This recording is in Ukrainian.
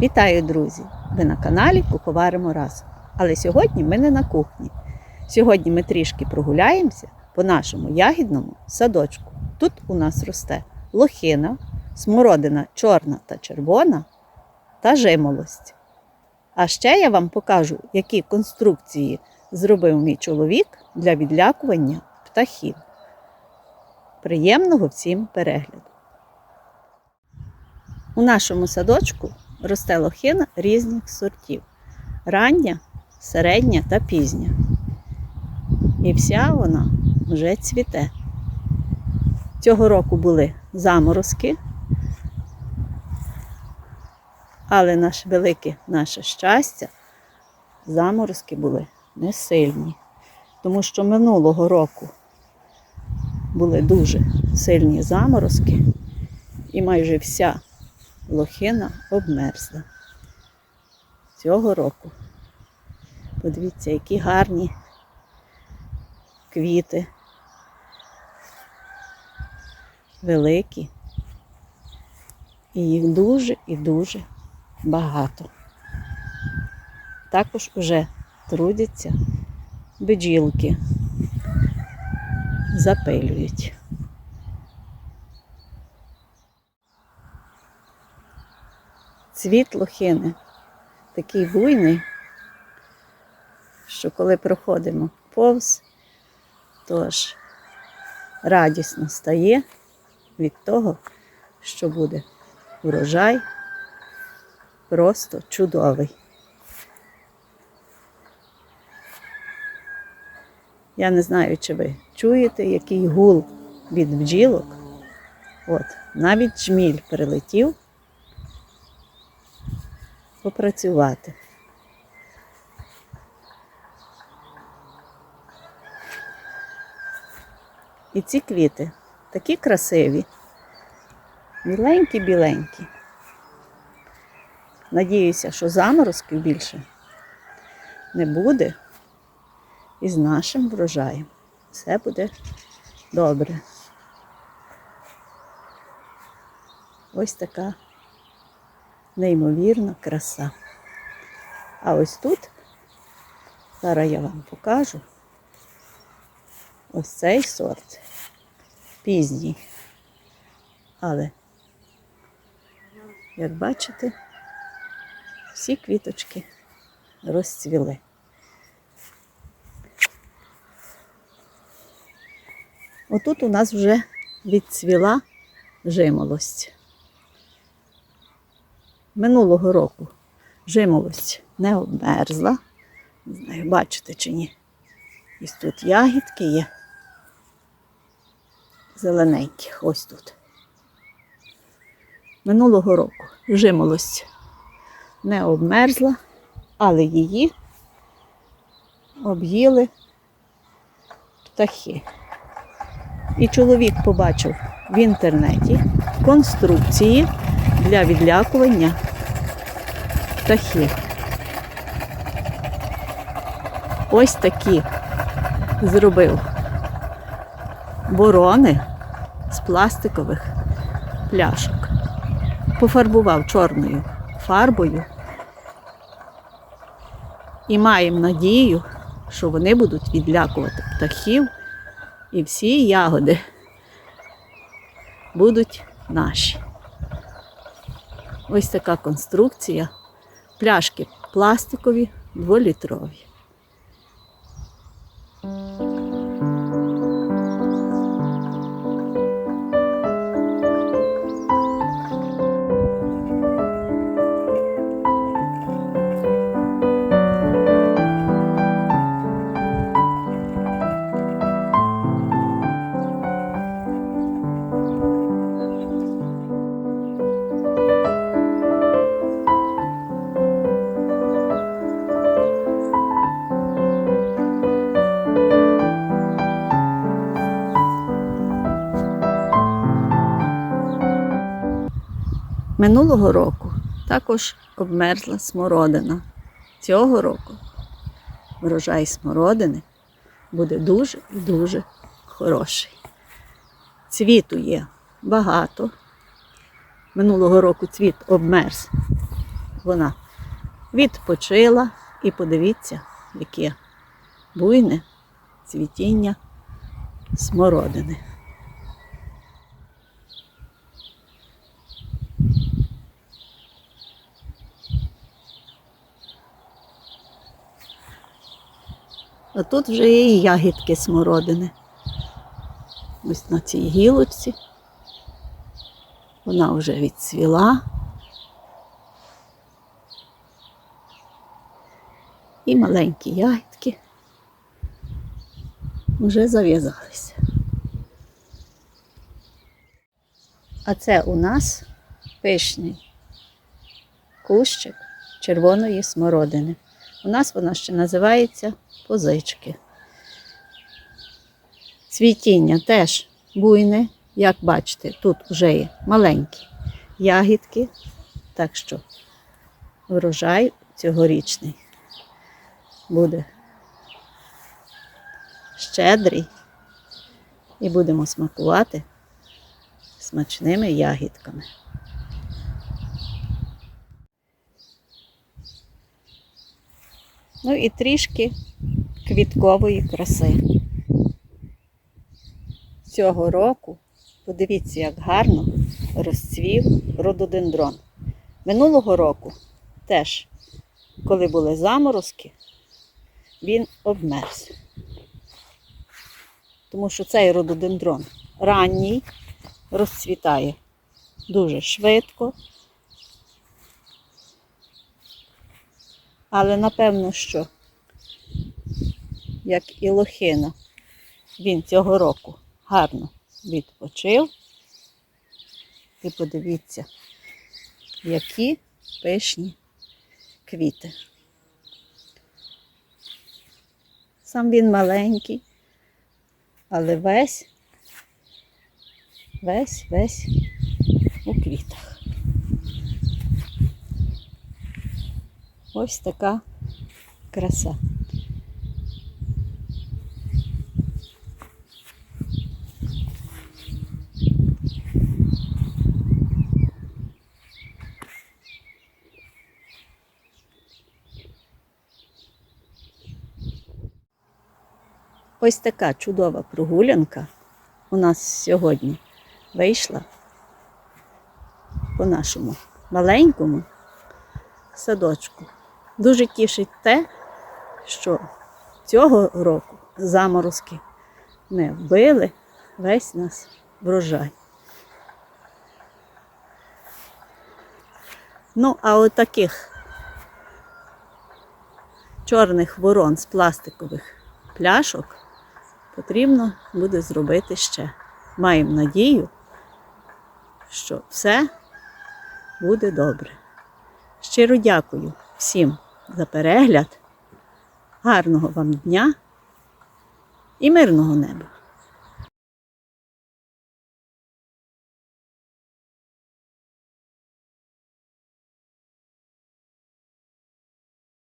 Вітаю, друзі! Ви на каналі Куховаримо разом. Але сьогодні ми не на кухні. Сьогодні ми трішки прогуляємося по нашому ягідному садочку. Тут у нас росте лохина, смородина чорна та червона та жимолость. А ще я вам покажу, які конструкції зробив мій чоловік для відлякування птахів. Приємного всім перегляду! У нашому садочку росте лохина різних сортів: рання, середня та пізня. І вся вона вже цвіте. Цього року були заморозки, але наше велике наше щастя, заморозки були не сильні, тому що минулого року були дуже сильні заморозки, і майже вся лохина обмерзла. Цього року. Подивіться, які гарні квіти. Великі. І їх дуже і дуже багато. Також уже трудяться бджілки, запилюють. Цвіт лохини такий буйний, що коли проходимо повз, то аж радісно стає від того, що буде урожай просто чудовий. Я не знаю, чи ви чуєте, який гул від бджілок. От, навіть жміль прилетів попрацювати. І ці квіти такі красиві, біленькі-біленькі. Надіюся, що заморозків більше не буде. І з нашим врожаєм все буде добре. Ось така неймовірна краса. А ось тут, зараз я вам покажу, ось цей сорт пізній. Але, як бачите, всі квіточки розцвіли. Отут у нас вже відцвіла жимолость. Минулого року жимолость не обмерзла. Не знаю, бачите чи ні. Ось тут ягідки є. Зелененькі, ось тут. Минулого року жимолость не обмерзла, але її об'їли птахи. І чоловік побачив в інтернеті конструкції для відлякування птахів. Ось такі зробив борони з пластикових пляшок. Пофарбував чорною фарбою і маємо надію, що вони будуть відлякувати птахів і всі ягоди будуть наші. Ось така конструкція. Пляшки пластикові, дволітрові. Минулого року також обмерзла смородина. Цього року врожай смородини буде дуже і дуже хороший. Цвіту є багато. Минулого року цвіт обмерз вона відпочила і подивіться, яке буйне цвітіння смородини. А тут вже є і ягідки смородини. Ось на цій гілочці. Вона вже відцвіла. І маленькі ягідки вже зав'язалися. А це у нас пишний кущик червоної смородини. У нас вона ще називається позички. Цвітіння теж буйне, як бачите, тут вже є маленькі ягідки, так що врожай цьогорічний буде щедрий і будемо смакувати смачними ягідками. Ну і трішки квіткової краси. Цього року, подивіться, як гарно розцвів рододендрон. Минулого року теж, коли були заморозки, він обмерз. Тому що цей рододендрон ранній розцвітає дуже швидко. Але напевно, що, як і лохина, він цього року гарно відпочив. І подивіться, які пишні квіти. Сам він маленький, але весь, весь, весь у квітах. Ось така краса. Ось така чудова прогулянка у нас сьогодні вийшла по нашому маленькому садочку. Дуже тішить те, що цього року заморозки не вбили весь нас врожай. Ну, а от таких чорних ворон з пластикових пляшок потрібно буде зробити ще. Маємо надію, що все буде добре. Щиро дякую всім за перегляд. Гарного вам дня і мирного неба!